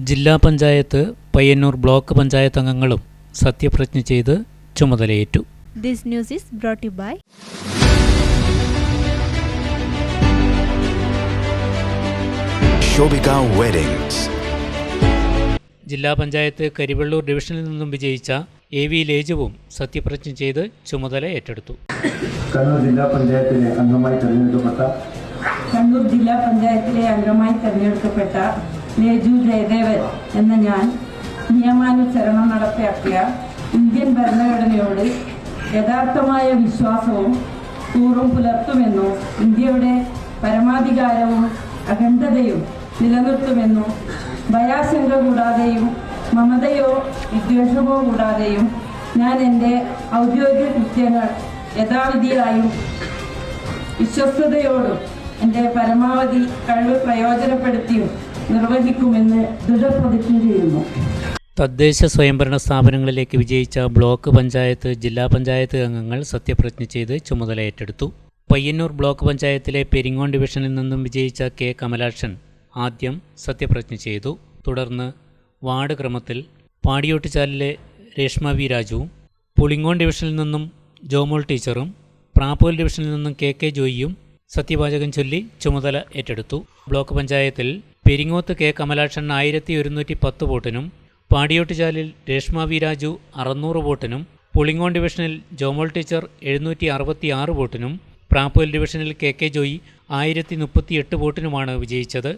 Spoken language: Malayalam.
ജില്ലാ പഞ്ചായത്ത് പയ്യന്നൂർ ബ്ലോക്ക് പഞ്ചായത്ത് അംഗങ്ങളും സത്യപ്രതിജ്ഞ ചെയ്ത് ചുമതലയേറ്റു This news is brought you by by Shobika Weddings. ജില്ലാ പഞ്ചായത്ത് കരിവെള്ളൂർ ഡിവിഷനിൽ നിന്നും വിജയിച്ച എ വി ലേജുവും സത്യപ്രതിജ്ഞ ചെയ്ത് ചുമതല ഏറ്റെടുത്തു കണ്ണൂർ ജില്ലാ പഞ്ചായത്തിലെ അംഗമായി തെരഞ്ഞെടുക്കപ്പെട്ട കണ്ണൂർ ജില്ലാ പഞ്ചായത്തിലെ അംഗമായി തെരഞ്ഞെടുക്കപ്പെട്ട ലേജു ജയദേവൻ എന്ന ഞാൻ നിയമാനുസരണം നടപ്പിലാക്കിയ ഇന്ത്യൻ ഭരണഘടനയോട് യഥാർത്ഥമായ വിശ്വാസവും കൂറും പുലർത്തുമെന്നും ഇന്ത്യയുടെ പരമാധികാരവും അഖണ്ഡതയും നിലനിർത്തുമെന്നും ഭയാശങ്ക കൂടാതെയും മമതയോ വിദ്വേഷമോ കൂടാതെയും ഞാൻ എന്റെ ഔദ്യോഗിക കൃത്യങ്ങൾ യഥാവിധിയായും വിശ്വസ്തയോടും എന്റെ പരമാവധി കഴിവ് പ്രയോജനപ്പെടുത്തിയും നിർവഹിക്കുമെന്ന് ദൃഢപ്രതിജ്ഞ ചെയ്യുന്നു. തദ്ദേശ സ്വയംഭരണ സ്ഥാപനങ്ങളിലേക്ക് വിജയിച്ച ബ്ലോക്ക് പഞ്ചായത്ത് ജില്ലാ പഞ്ചായത്ത് അംഗങ്ങൾ സത്യപ്രതിജ്ഞ ചെയ്ത് ചുമതല ഏറ്റെടുത്തു പയ്യന്നൂർ ബ്ലോക്ക് പഞ്ചായത്തിലെ പെരിങ്ങോൺ ഡിവിഷനിൽ നിന്നും വിജയിച്ച കെ. കമലാക്ഷൻ ആദ്യം സത്യപ്രതിജ്ഞ ചെയ്തു. തുടർന്ന് വാർഡ് ക്രമത്തിൽ പാടിയോട്ടുചാലിലെ രേഷ്മ വി. രാജുവും പുളിങ്ങോൺ ഡിവിഷനിൽ നിന്നും ജോമോൾ ടീച്ചറും പ്രാപ്പോൽ ഡിവിഷനിൽ നിന്നും കെ. കെ. ജോയിയും സത്യവാചകം ചൊല്ലി ചുമതല ഏറ്റെടുത്തു. ബ്ലോക്ക് പഞ്ചായത്തിൽ പെരിങ്ങോത്ത് കെ. കമലാക്ഷൻ ആയിരത്തി ഒരുന്നൂറ്റി പത്ത് വോട്ടിനും പാടിയോട്ടുചാലിൽ രേഷ്മ വി. രാജു അറുന്നൂറ് വോട്ടിനും പുളിങ്ങോൺ ഡിവിഷനിൽ ജോമോൾ ടീച്ചർ എഴുന്നൂറ്റി അറുപത്തി ആറ് വോട്ടിനും പ്രാപ്പൂൽ ഡിവിഷനിൽ കെ. കെ. ജോയി ആയിരത്തി മുപ്പത്തി എട്ട് വോട്ടിനുമാണ് വിജയിച്ചത്.